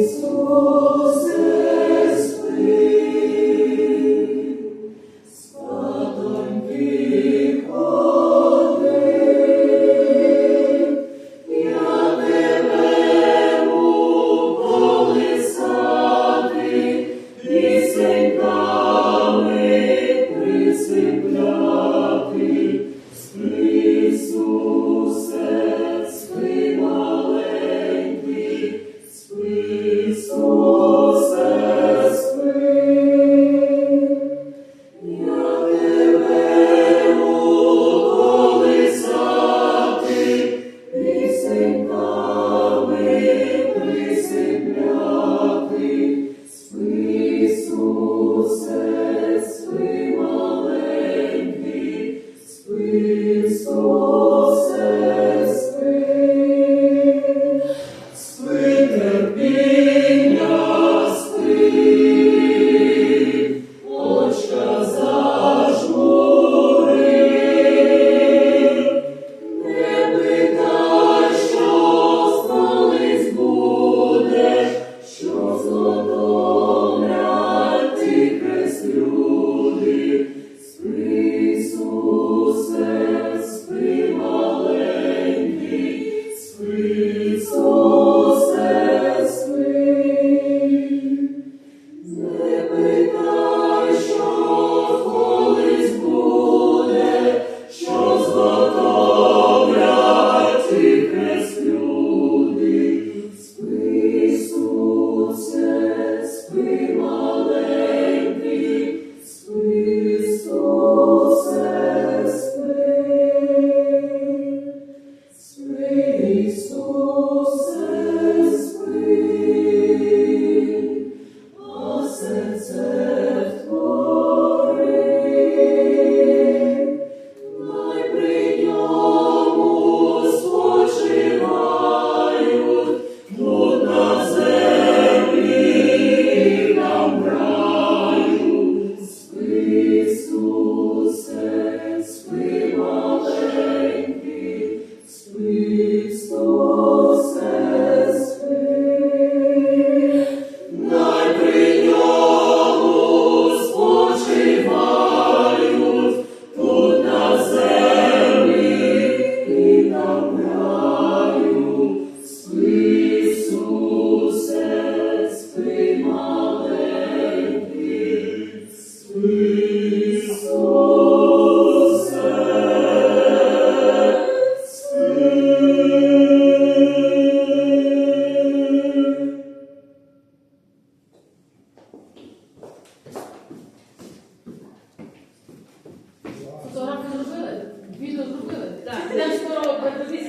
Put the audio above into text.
Ісусе, спи. Фотографію зробили? Відео зробили? Так. Йдемо скоро